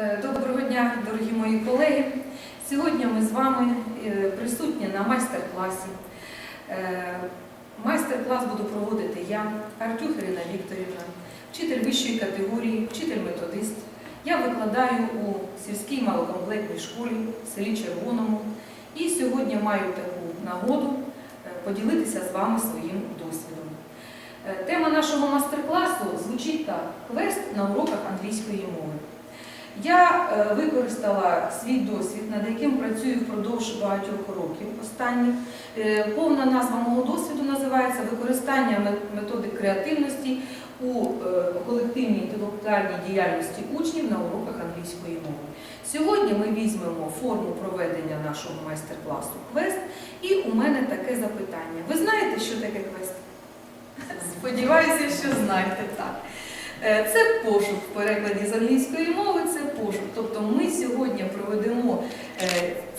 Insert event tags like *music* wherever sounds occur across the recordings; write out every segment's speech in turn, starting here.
Е, Доброго дня, дорогі мої колеги. Сьогодні ми з вами е, присутні на майстер-класі. Е, Майстер-клас буду проводити я, Артюх Ірина Вікторівна, вчитель вищої категорії, вчитель-методист. Я викладаю у сільській малокомплектній школі в селі Червоному і сьогодні маю таку нагоду поділитися з вами своїм досвідом. Тема нашого майстер-класу звучить так: квест на уроках англійської мови. Я е, використала свій досвід, над яким працюю впродовж багатьох років останніх. Е, Повна назва мого досвіду називається Використання мет- методик креативності у е, колективній інтелектуальній діяльності учнів на уроках англійської мови. Сьогодні ми візьмемо форму проведення нашого майстер-класу квест, і у мене таке запитання. Ви знаєте, що таке квест? Сподіваюся, що знаєте так. Е, Це пошук в перекладі з англійської мови, це пошук. Тобто ми сьогодні проведемо е,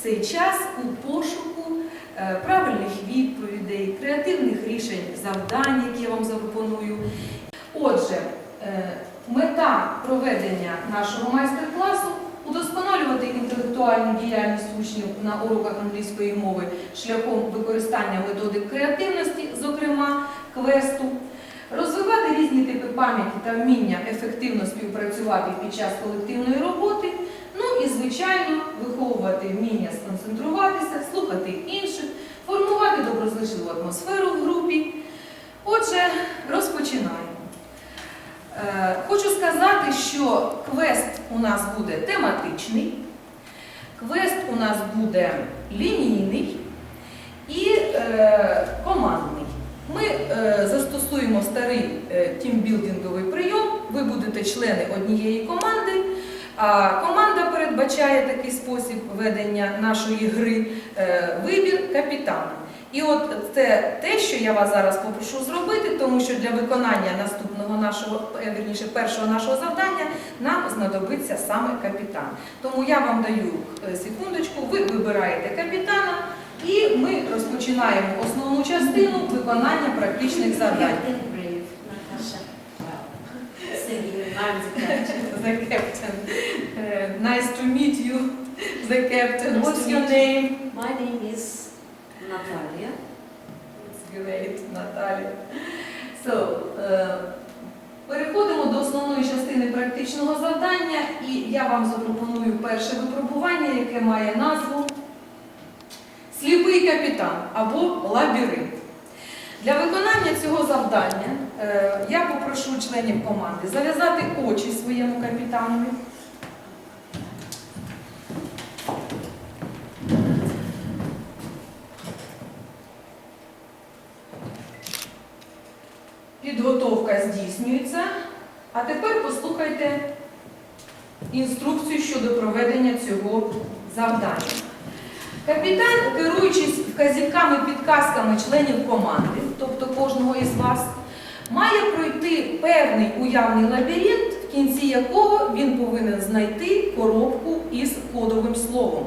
цей час у пошуку е, правильних відповідей, креативних рішень, завдань, які я вам запропоную. Отже, мета проведення нашого майстер-класу удосконалювати інтелектуальну діяльність учнів на уроках англійської мови шляхом використання методик креативності, зокрема квесту. Розвивати різні типи пам'яті та вміння ефективно співпрацювати під час колективної роботи, ну і, звичайно, виховувати вміння сконцентруватися, слухати інших, формувати доброзичливу атмосферу в групі. Отже, розпочинаємо. Е, Хочу сказати, що квест у нас буде тематичний, квест у нас буде лінійний і е, командний. Ми е, застосуємо старий е, тімбілдинговий прийом. Ви будете члени однієї команди. А команда передбачає такий спосіб ведення нашої гри е, вибір капітана. І от це те, що я вас зараз попрошу зробити, тому що для виконання наступного нашого, е, вірніше, першого нашого завдання нам знадобиться саме капітан. Тому я вам даю е, секундочку, ви вибираєте капітана. І ми розпочинаємо основну частину виконання практичних завдань. the captain. Uh, nice to meet you, the captain. What's your name? My name is Natalia. It's great, Наталя. So, е, переходимо до основної частини практичного завдання, і я вам запропоную перше випробування, яке має назву Сліпий капітан або лабіринт. Для виконання цього завдання е, я попрошу членів команди зав'язати очі своєму капітанові. Підготовка здійснюється. А тепер послухайте інструкцію щодо проведення цього завдання. Капітан, керуючись вказівками, підказками членів команди, тобто кожного із вас, має пройти певний уявний лабіринт, в кінці якого він повинен знайти коробку із кодовим словом.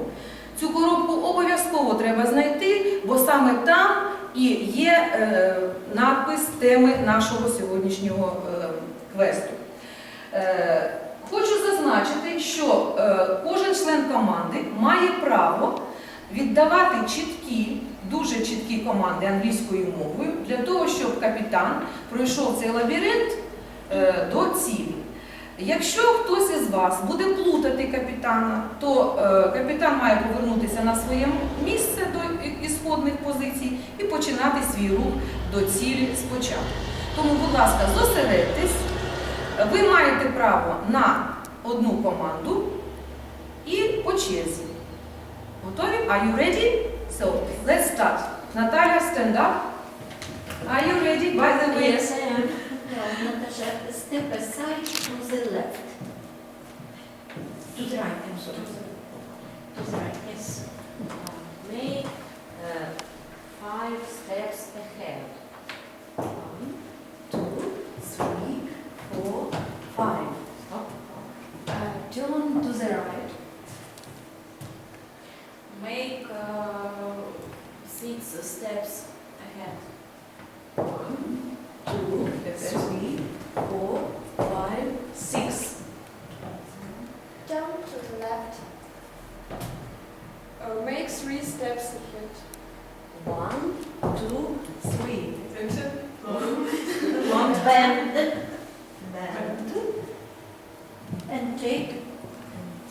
Цю коробку обов'язково треба знайти, бо саме там і є е, надпис теми нашого сьогоднішнього е, квесту. Е, хочу зазначити, що е, кожен член команди має право віддавати чіткі, дуже чіткі команди англійською мовою для того, щоб капітан пройшов цей лабіринт е, до цілі. Якщо хтось із вас буде плутати капітана, то е, капітан має повернутися на своє місце до ісходних позицій і починати свій рух до цілі спочатку. Тому, будь ласка, зосередьтесь. Ви маєте право на одну команду і по черзі. Готові? Are you ready? So, let's start. Natalia, stand up. Are you ready? By the way, Yes, I am. No, Natasha, step aside to the left. To the right, I'm sorry. To the right, yes. Uh, Make uh, five steps ahead. One, uh, six steps ahead. One, two, three, four, five, six. Down to the left. Uh, make three steps ahead. One, two, three. One bend. Bend. And take.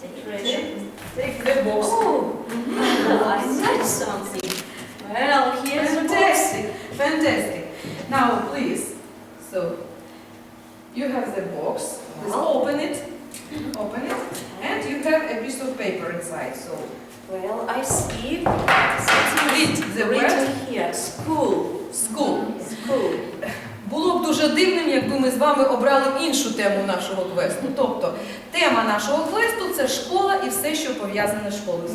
Take, take, take the box. Oh, something. Well, here's. Fantastic, fantastic. Now, please, so you have the box. Wow. open it, open it, and you have a piece of paper inside. So Well, I see. read the word here, school. school. School. Було б дуже дивним, якби ми з вами обрали іншу тему нашого квесту. Тобто тема нашого квесту це школа і все, що пов'язане з школою.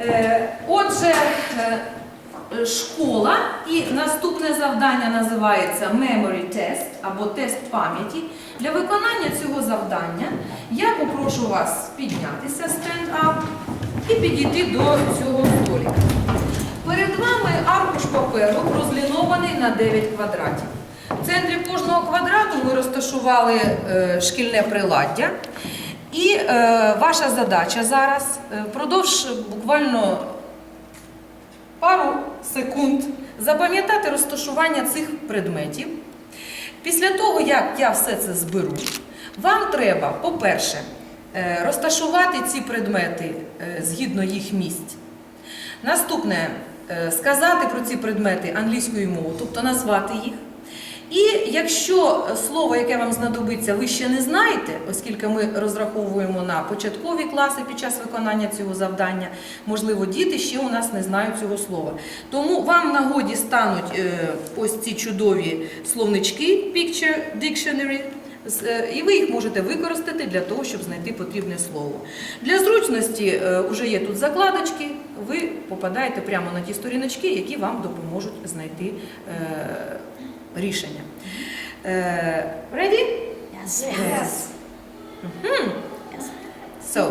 Е, Отже, е, школа і наступне завдання називається Memory Test або тест пам'яті. Для виконання цього завдання я попрошу вас піднятися stand up і підійти до цього столика. Перед вами аркуш паперу розлінований на 9 квадратів. В центрі кожного квадрату ми розташували е, шкільне приладдя. І е, ваша задача зараз е, впродовж буквально пару секунд запам'ятати розташування цих предметів. Після того, як я все це зберу, вам треба, по-перше, розташувати ці предмети згідно їх місць. Наступне сказати про ці предмети англійською мовою, тобто назвати їх. І якщо слово, яке вам знадобиться, ви ще не знаєте, оскільки ми розраховуємо на початкові класи під час виконання цього завдання, можливо, діти ще у нас не знають цього слова. Тому вам в нагоді стануть е, ось ці чудові словнички Picture Dictionary, е, і ви їх можете використати для того, щоб знайти потрібне слово. Для зручності вже є тут закладочки, ви попадаєте прямо на ті сторіночки, які вам допоможуть знайти е, рішення. Е, ready? Yes. Yes. So,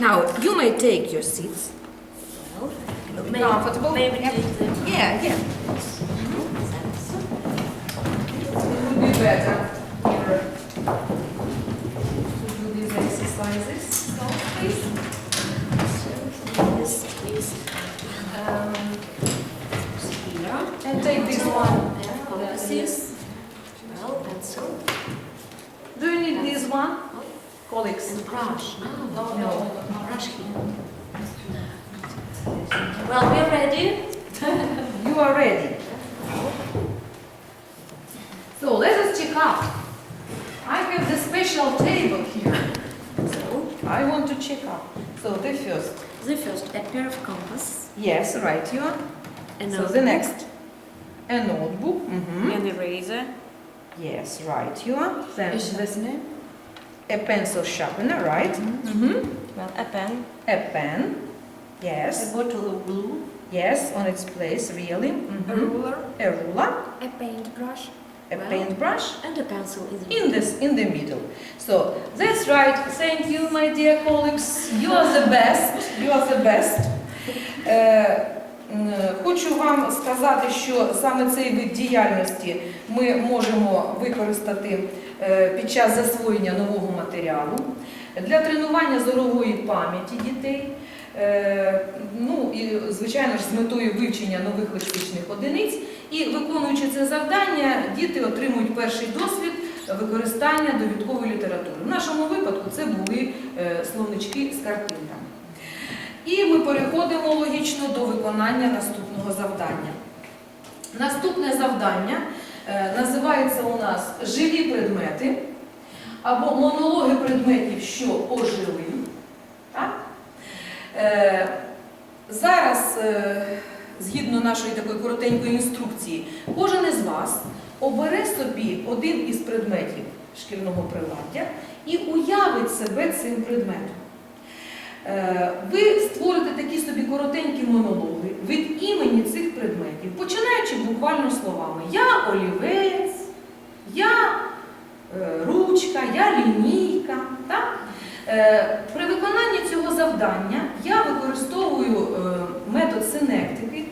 now you may take your seats. Well, Be comfortable? Maybe Yeah. take the Yeah, yeah. That's It would be better Um, Here. and take this one. Compasses. Well, pencil. Do you need this one? Colleagues. And brush. No, No. Brush here. Well, we're ready. *laughs* You are ready. So let us check out. I have the special table here. So, I want to check out. So the first. The first, a pair of compass. Yes, right. You are. And So the next. A notebook. Mhm. An eraser. Yes, right. You are. Then this name? a pencil sharpener. Right. Mm-hmm. Well, a pen. A pen. Yes. A bottle of glue. Yes, on its place. Really. Mhm. ruler? A ruler. A paintbrush. A Well. paintbrush. And a pencil in the in this in the middle. So that's right. Thank you, my dear colleagues. You are the best. You are the best. Е, Хочу вам сказати, що саме цей вид діяльності ми можемо використати е, під час засвоєння нового матеріалу для тренування зорової пам'яті дітей. Е, Ну і звичайно ж з метою вивчення нових лексичних одиниць. І виконуючи це завдання, діти отримують перший досвід використання довідкової літератури. В нашому випадку це були е, словнички з картинками. І ми переходимо логічно до виконання наступного завдання. Наступне завдання е, називається у нас живі предмети або монологи предметів, що ожили. Е, Зараз, згідно нашої такої коротенької інструкції, кожен із вас обере собі один із предметів шкільного приладдя і уявить себе цим предметом. Е, Ви створите такі собі коротенькі монологи від імені цих предметів, починаючи буквально словами Я олівець, я е, ручка, я лінійка. Так? Е, При виконанні цього завдання я використовую метод синектики.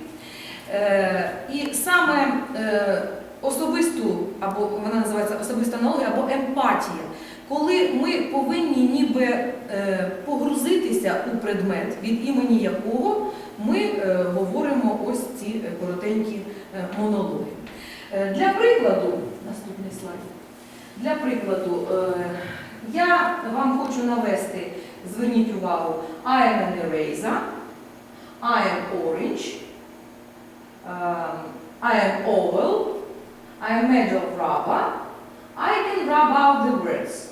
Е, І саме е, особисту або вона називається особиста аналогія, або емпатія. Коли ми повинні ніби е, погрузитися у предмет, від імені якого ми говоримо ось ці коротенькі монологи. Для прикладу, наступний слайд. Для прикладу, я вам хочу навести, зверніть увагу, I am an eraser, I am orange, um, I am oval, I am made of rubber, I can rub out the words.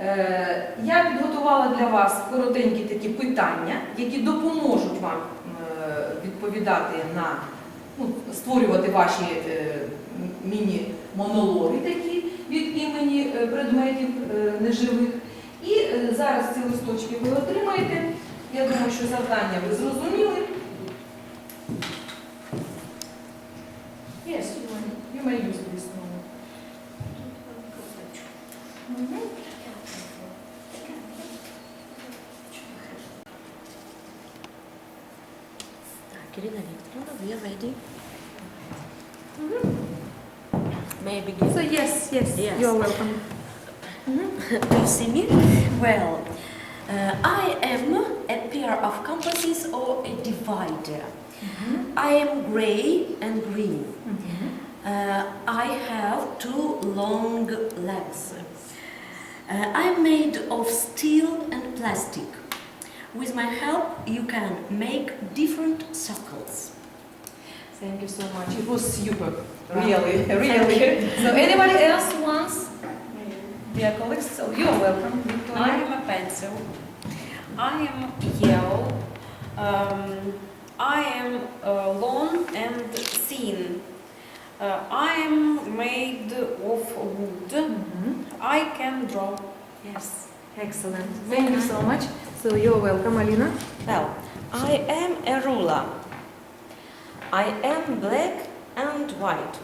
Е, Я підготувала для вас коротенькі такі питання, які допоможуть вам е, відповідати на ну, створювати ваші е, міні-монологи такі від імені е, предметів неживих. І зараз ці листочки ви отримаєте. Я думаю, що завдання ви зрозуміли. Yes, you may, you may use this one. Мгм. Так, Ірина Вікторовна, we are ready. May I begin? So yes, yes, Yes. you're welcome. Do you see me? Well, uh, I am a pair of compasses or a divider. I am gray and green. Uh, I have two long legs. Uh, I'm made of steel and plastic. With my help, you can make different circles. Thank you so much. It was super. Really, really. So anybody else wants? Dear colleagues, so you're welcome. I am a pencil. I am yellow. Um, I am uh, long and thin. Uh, I am made of wood. Mhm. I can draw. Yes. Excellent. Thank you so much. So you're welcome, Alina. Well, I am a ruler. I am black and white.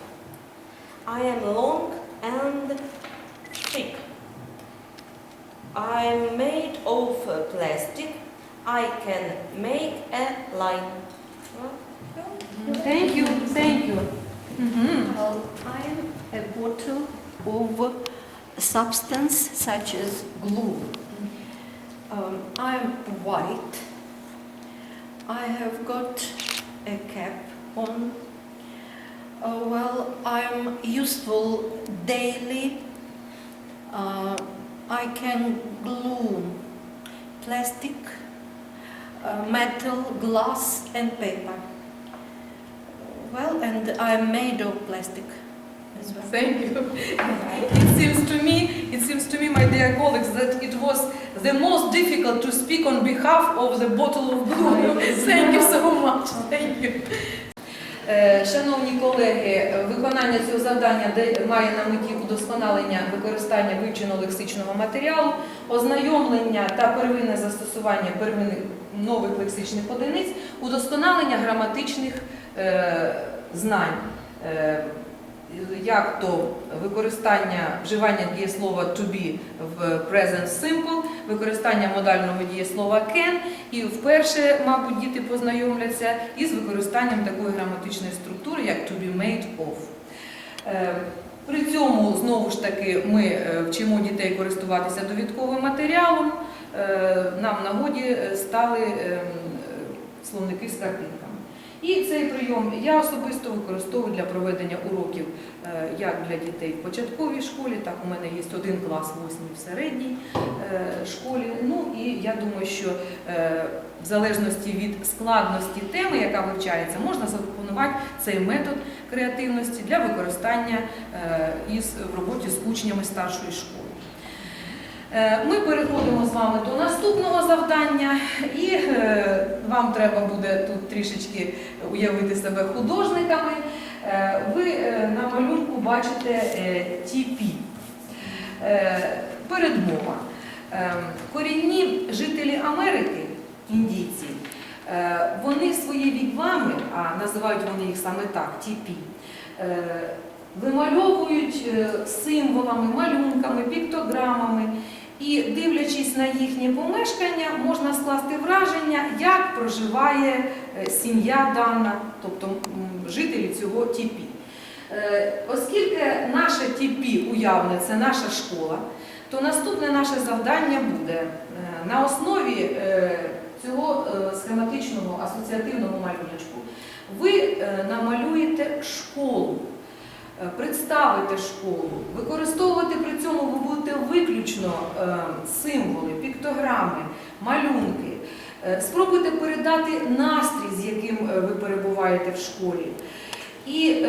I am long and thick. I am made of uh, plastic. I can make a line. Thank you. Thank you. Mhm. Well, I am a bottle of substance such as glue. Um, I'm white. I have got a cap on. Uh, well, I'm useful daily. Uh, I can glue plastic, Uh, metal, glass, and paper. Well, and I'm made of plastic as well. Thank you. It seems to me, it seems to me, my dear colleagues, that it was the most difficult to speak on behalf of the bottle of *laughs* glue. *laughs* Thank you so much. Thank you. Е, Шановні колеги, е, виконання цього завдання має на меті удосконалення використання вивченого лексичного матеріалу, ознайомлення та первинне застосування первинних нових лексичних одиниць, удосконалення граматичних е, знань. Як то використання вживання дієслова to be в present simple, використання модального дієслова can, і вперше, мабуть, діти познайомляться із використанням такої граматичної структури, як to be made of. Е, При цьому знову ж таки ми е, вчимо дітей користуватися довідковим матеріалом. Е, Нам нагоді стали ем, словники з картинками. І цей прийом я особисто використовую для проведення уроків е, як для дітей в початковій школі, так у мене є один клас, восьмий в середній е, школі. Ну і я думаю, що е, в залежності від складності теми, яка вивчається, можна запропонувати цей метод креативності для використання в роботі з учнями старшої школи. Е, Ми переходимо з вами до наступного завдання, і е, вам треба буде тут трішечки уявити себе художниками. Е, Ви на малюнку бачите. Е, Передмова. Корінні жителі Америки, індійці, вони свої вігвами, а називають вони їх саме так, е, вимальовують символами, малюнками, піктограмами. І дивлячись на їхнє помешкання, можна скласти враження, як проживає е, сім'я дана, тобто жителі цього тіпі. Е, Оскільки наше ТІПІ уявне це наша школа, то наступне наше завдання буде е, на основі цього схематичного асоціативного малюночку. Ви намалюєте школу, е, представите школу, використовувати при цьому ви будете виключно е, символи, піктограми, малюнки. Е, Спробуйте передати настрій, з яким ви перебуваєте в школі. І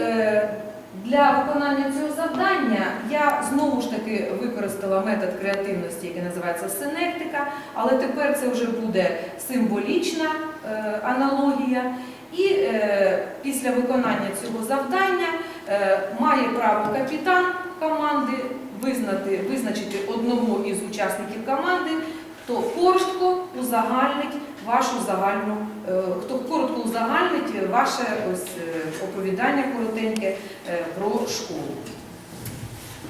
для виконання цього завдання я знову ж таки використала метод креативності, який називається синектика, але тепер це вже буде символічна е, аналогія. І е, після виконання цього завдання е, має право капітан команди визнати, визначити одного із учасників команди, хто коротко узагальнить вашу загальну, е, хто коротко узагальнить ваше ось е, оповідання коротеньке е, про школу.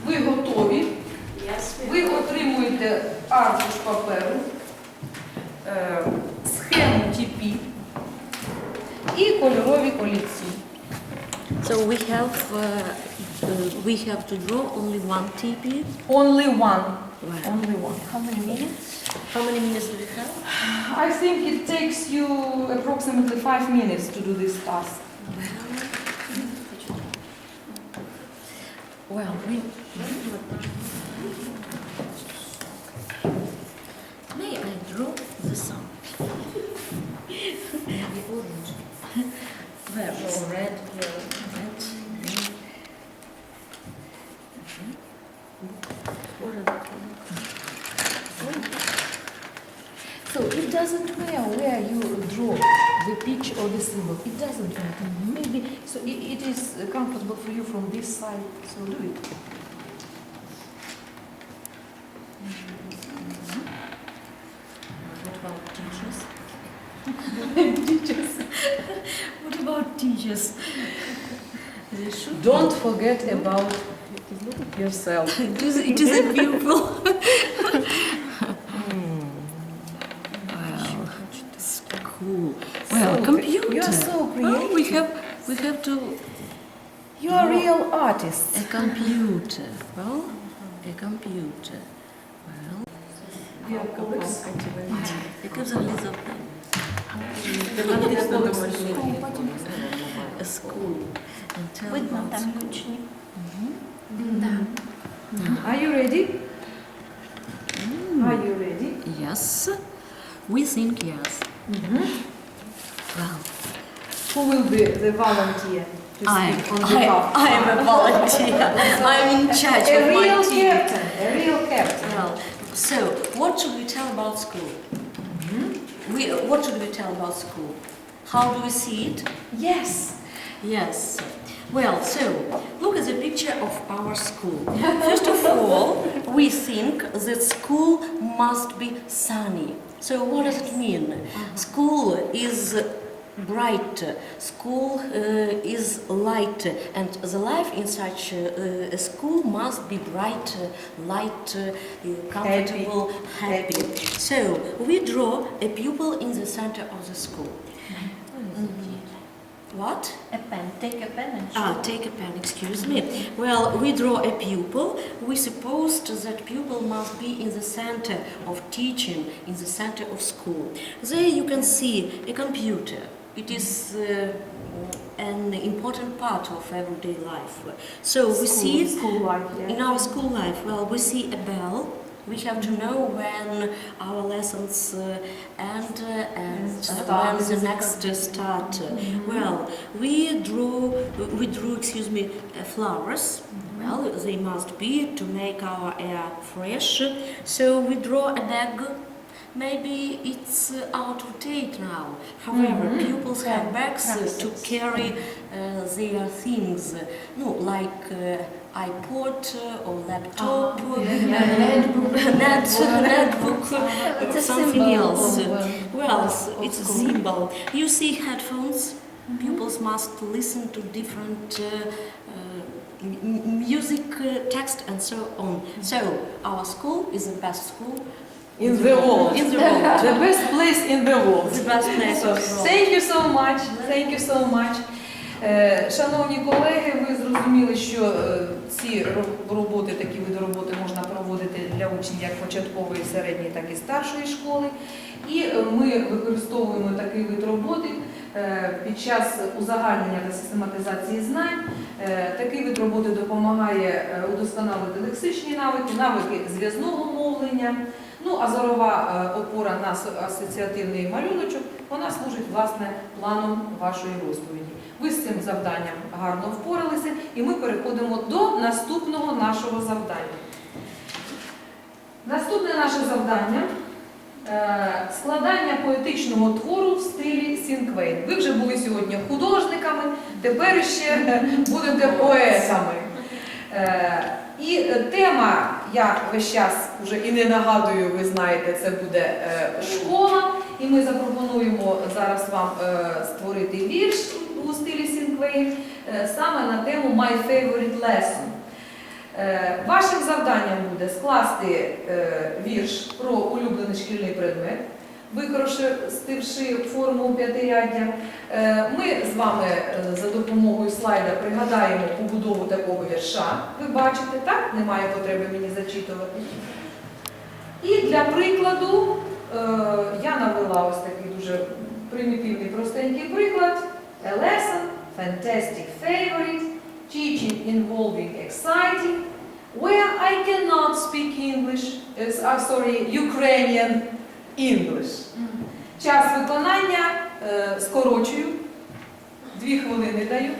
Ви готові? Ви отримуєте аркуш паперу, е, схему TP і кольорові олівці. So we have uh, uh, we have to draw only one TP. Only one. Wow. Only one. How many minutes? How many minutes do we have? I think it takes you approximately five minutes to do this task. Well, we. May I draw the sun? *laughs* Maybe orange. Where is red? Red. green. Orange. So it doesn't matter where you draw the pitch or the symbol. It doesn't matter. Maybe so. i it is comfortable for you from this side. So do it. What about teachers? teachers. what about teachers? They should Don't forget about yourself. it is, it is a pupil. *laughs* wow, school. Well, So, computer. You are so Oh, we creative. have we have to You are real artists. a computer. Well, a computer. Well, яке взагалі завдання? A school. And tell Видно about там school. учні. Are you ready? Are you ready? Yes, we think yes. Who will be the volunteer to I, speak on I, behalf? I am a volunteer. I'm in charge a of my real team. captain, a real captain. Well, so what should we tell about school? Mm-hmm. We, what should we tell about school? How do we see it? Yes. Yes. Well, so look at the picture of our school. First of all, we think that school must be sunny. So what does it mean? Uh-huh. School is bright, school uh, is light, and the life in such uh, a school must be bright, light, uh, comfortable, happy. So we draw a pupil in the center of the school. What? A pen. Take a pen and Ah, take a pen, excuse me. Well, we draw a pupil. We supposed that pupil must be in the center of teaching, in the center of school. There you can see a computer. It is uh, an important part of everyday life. So we see school life. in our school life, well, we see a bell. We have to know when our lessons uh, end uh, and uh, when the next start. Well, we drew, we drew, excuse me, uh, flowers. Well, they must be to make our air fresh. So we draw an egg. Maybe it's uh, out of date now. However, Mhm. pupils have bags uh, to carry uh, their things, uh, no, like uh, iPod uh, or laptop, Ah, uh, yeah, uh, net, netbook, uh, It's a something else. uh, Well, it's a symbol. You see headphones. Pupils must listen to different uh, uh, music, uh, text, and so on. So our school is the best school In the world. In the world. The best place in the world. the best place So, of the world. thank you so much. Thank you so much. Е, Шановні колеги, ви зрозуміли, що е, ці ро- роботи, такі види роботи можна проводити для учнів як початкової, середньої, так і старшої школи. І е, ми використовуємо такий вид роботи е, під час узагальнення та систематизації знань. Е, Такий вид роботи допомагає е, удосконалити лексичні навики, навики зв'язного мовлення. Ну а зорова е, опора на асоціативний малюночок вона служить власне планом вашої розповіді. Ви з цим завданням гарно впоралися, і ми переходимо до наступного нашого завдання. Наступне наше завдання е, складання поетичного твору в стилі Сінквейн. Ви вже були сьогодні художниками, тепер ще *laughs* будете поетами. Е, І тема, я весь час вже і не нагадую, ви знаєте, це буде е, школа. І ми запропонуємо зараз вам е, створити вірш у стилі Сінквейн саме на тему My Favorite Lesson. Е, Вашим завданням буде скласти вірш про улюблений шкільний предмет, використавши форму п'ятиряддя. Е, Ми з вами е, за допомогою слайда пригадаємо побудову такого вірша. Ви бачите, так? Немає потреби мені зачитувати. І для прикладу е, я навела ось такий дуже примітивний, простенький приклад. A lesson, fantastic favorite, teaching involving exciting, where I cannot speak English, uh, uh, sorry, Ukrainian English. Час виконання е, скорочую, дві хвилини даю.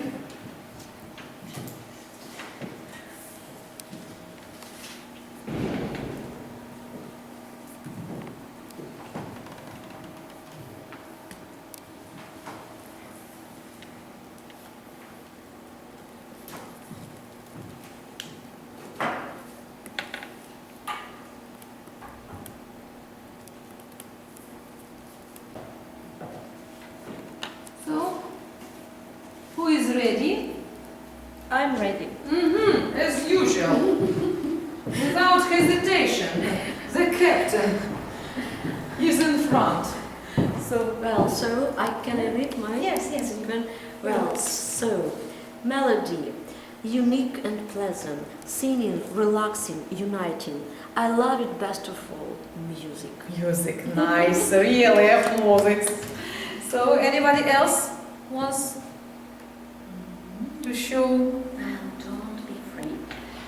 Hesitation, the captain is in front. So, well, so I can read my Yes, yes. sequence. Well, so, melody, unique and pleasant, singing, relaxing, uniting. I love it best of all, music. Music, nice, really applause. So, anybody else wants to show don't be afraid.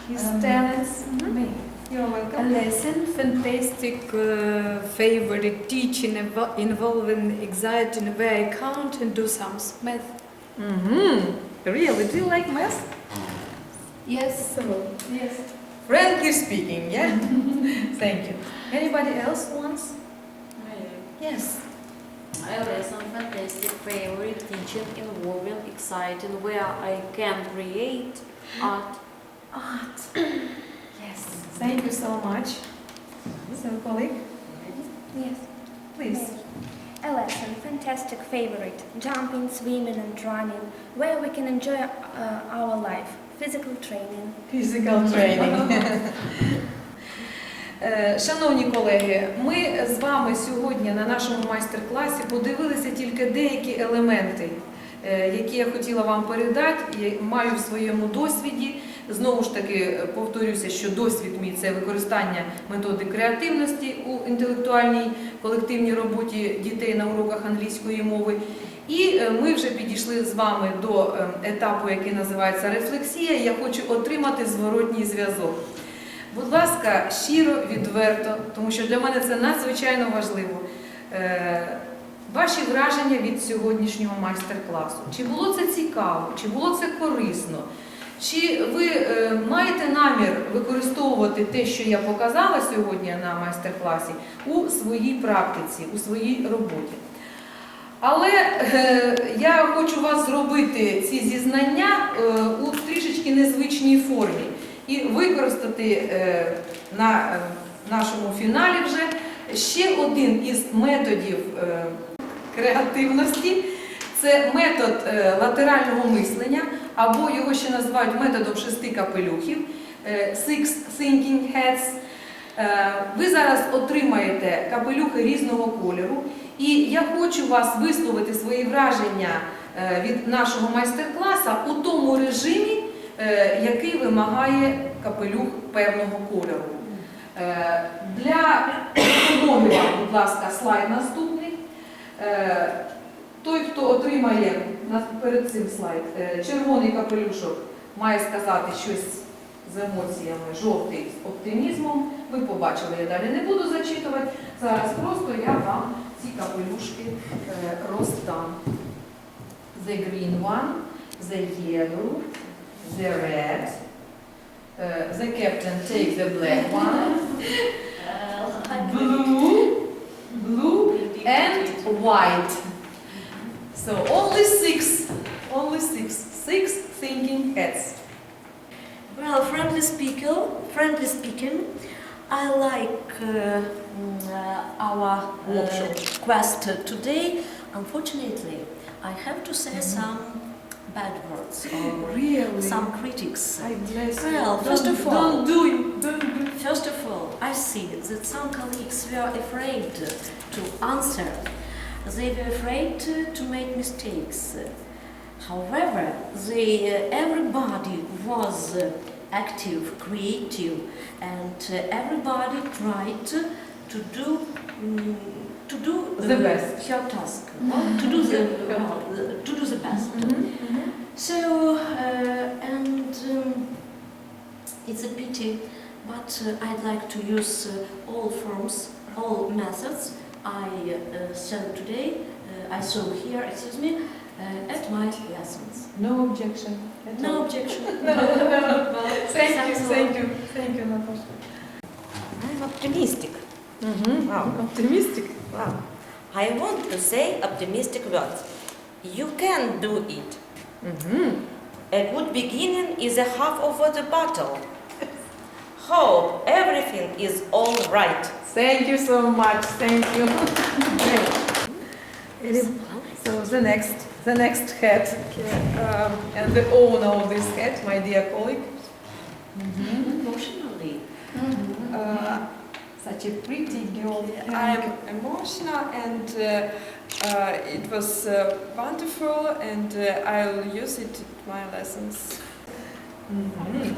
his Um, talents? Me. You're welcome. A lesson, fantastic, uh, favorite teaching invo- involving exciting where I count and do some math. Mm-hmm. Really? Do you like math? Yes. So, yes. Frankly speaking, yeah? *laughs* Thank you. Anybody else wants? Yes. I lesson fantastic favorite teaching involving exciting where I can create art. Art. Yes. Thank you so much. So, colleague, Yes. please. A lesson, fantastic favorite, jumping, swimming and running, where we can enjoy uh, our life, physical training. Physical training. Е, Шановні колеги, ми з вами сьогодні на нашому майстер-класі подивилися тільки деякі елементи, е, які я хотіла вам передати і маю в своєму досвіді. Знову ж таки е, повторюся, що досвід мій це використання методи креативності у інтелектуальній колективній роботі дітей на уроках англійської мови. І е, ми вже підійшли з вами до е, етапу, який називається рефлексія. Я хочу отримати зворотній зв'язок. Будь ласка, щиро, відверто, тому що для мене це надзвичайно важливо. Ваші враження від сьогоднішнього майстер-класу. Чи було це цікаво, чи було це корисно? Чи ви е, маєте намір використовувати те, що я показала сьогодні на майстер-класі, у своїй практиці, у своїй роботі? Але е, я хочу вас зробити ці зізнання е, у трішечки незвичній формі і використати на нашому фіналі вже ще один із методів креативності. Це метод е, латерального мислення, або його ще називають методом шести капелюхів е, Six Thinking Heads. Е, Ви зараз отримаєте капелюхи різного кольору, І я хочу вас висловити свої враження від нашого майстер-класу у тому режимі, який вимагає капелюх певного кольору. Для економії, будь ласка, слайд наступний. Той, хто отримає перед цим слайд е, червоний капелюшок, має сказати щось з емоціями, жовтий з оптимізмом. Ви побачили, я далі не буду зачитувати. Зараз просто я вам ці капелюшки е, роздам. The green one, the yellow, the red. Е, The captain takes the black one. *laughs* Blue, blue and white. So only six, only six, six thinking heads. Well, friendly speaker, friendly speaking, I like uh, mm, uh, our uh, quest today. Unfortunately, I have to say some bad words or *laughs* Really? some critics. I bless Well, you. first Don't- of all- don't do it. Don't do it. First of all, I see that some colleagues were afraid to answer. They were afraid to, to make mistakes. However, they, uh, everybody was uh, active, creative, and uh, everybody tried to do mm, to do The best. her task, to do the well, to do the best. So, uh, and um, it's a pity, but uh, I'd like to use uh, all forms, all methods I uh, saw today, uh, I saw here, excuse me, uh, at my lessons. No objection. at No all. objection. *laughs* Thank you, Thanks a lot. thank you, thank you, Natasha. I'm optimistic. Wow. Optimistic. Wow. I want to say optimistic words. You can do it. A good beginning is a half of the battle. Hope everything is all right. Thank you so much, thank you. *laughs* Great. So the next, the next hat, um, and the owner of this hat, my dear colleague. Emotionally. Uh, Such a pretty girl. I'm emotional and uh, uh, it was uh, wonderful and uh, I'll use it in my lessons. Mhm.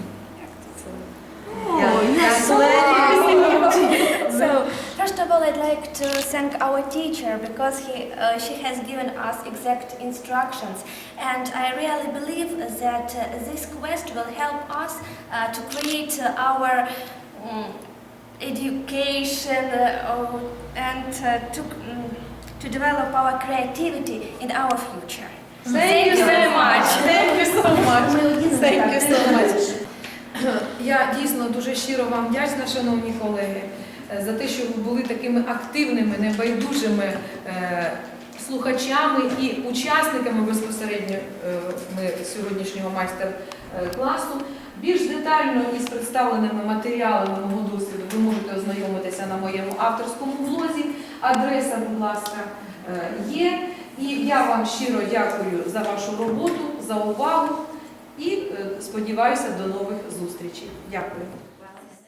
Oh, yes, *laughs* so first of all, I'd like to thank our teacher because he, uh, she has given us exact instructions. And I really believe that uh, this quest will help us uh, to create our mm, education uh, oh, and uh, to, mm, to develop our creativity in our future. Thank you so much. Thank you so much. Thank you so much. Я дійсно дуже щиро вам вдячна, шановні колеги, е, за те, що ви були такими активними, небайдужими е, слухачами і учасниками безпосередньо е, сьогоднішнього майстер-класу. Більш детально із представленими матеріалами мого досвіду ви можете ознайомитися на моєму авторському блозі. Адреса, будь ласка, є. І я вам щиро дякую за вашу роботу, за увагу і е, сподіваюся до нових зустрічей. Дякую.